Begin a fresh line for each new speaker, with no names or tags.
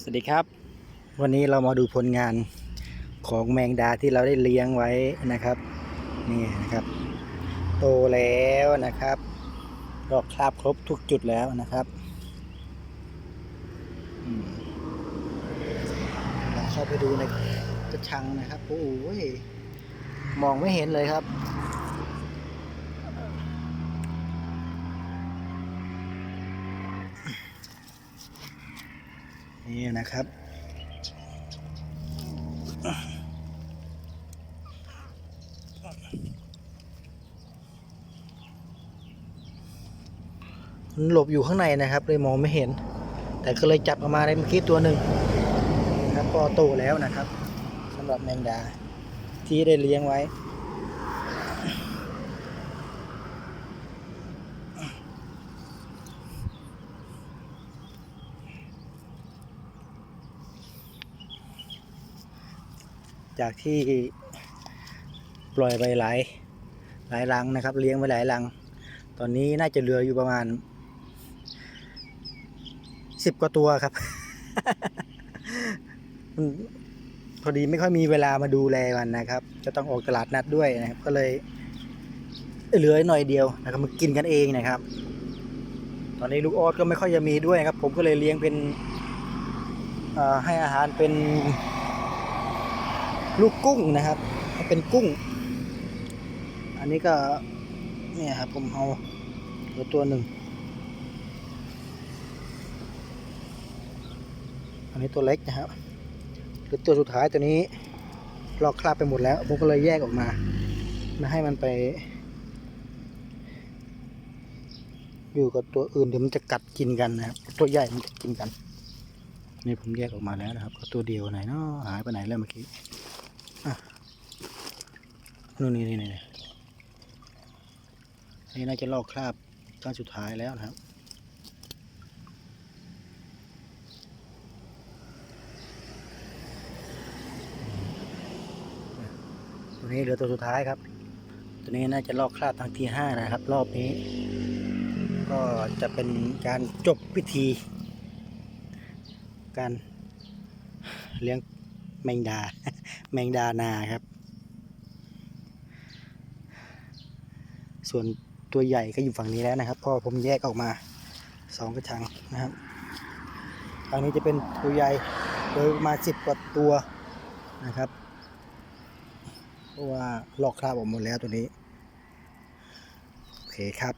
สวัสดีครับ วันนี้เรามาดูผลงานของแมงดาที่เราได้เลี้ยงไว้นะครับนี่นะครับ โตแล้วนะครับดอกคราบครบทุกจุดแล้วนะครับอืมลองเข้าไปดูในกระชังนะครับโอ้ยมองไม่เห็นเลยครับ นี่นะครับมันหลบอยู่ข้างในนะครับ เลยมองไม่เห็น แต่ก็เลยจับออกมาได้เมื่อกี้ตัวหนึ่งนะครับก็โตแล้วนะครับสำหรับแมงดาที่ได้เลี้ยงไว้ จากที่ปล่อยไปหลายหลายรังนะครับ เลี้ยงไว้หลายรัง ตอนนี้น่าจะเหลืออยู่ประมาณสิบกว่าตัวครับ พอดีไม่ค่อยมีเวลามาดูแลมันนะครับ จะต้องออกตลาดนัดด้วยนะครับ ก็เลยเหลือหน่อยเดียวนะครับมากินกันเองนะครับ ตอนนี้ลูกออดก็ไม่ค่อยจะมีด้วยครับ ผมก็เลยเลี้ยงเป็นให้อาหารเป็น ลูกกุ้งนะครับเป็นกุ้ง อันนี้ก็เนี่ยครับผมเอาตัวตัวหนึ่ง อันนี้ตัวเล็กนะครับคือตัวสุดท้ายตัวนี้ลอกคราบไปหมดแล้ว ผมก็เลยแยกออกมาม่ให้มันไป อยู่กับตัวอื่นเดี๋ยวมันจะกัดกินกันนะครับ ตัวใหญ่มันจะกินกัน นี่ผมแยกออกมาแล้วนะครับก็ตัวเดียวไหนเนาะหายไปไหนแล้วเมื่อกี้ นู่นนี่นี่นี่นี่น่าจะลอกคราบก้อนสุดท้ายแล้วนะครับตัวนี้เหลือตัวสุดท้ายครับ ตัวนี้น่าจะลอกคราบทางที่ห้านะครับ รอบนี้ ก็จะเป็นการจบพิธี การเลี้ยง แมงดา แมงดานาครับ ส่วนตัวใหญ่ก็อยู่ฝั่งนี้แล้วนะครับพราะผมแยกออกมาสองกระชังนะครับฝั่งนี้จะเป็นตัวใหญ่โดยมาสิบกว่าตัวนะครับเพราะว่าลอกคราบออกหมดแล้วตัวนี้ โอเคครับ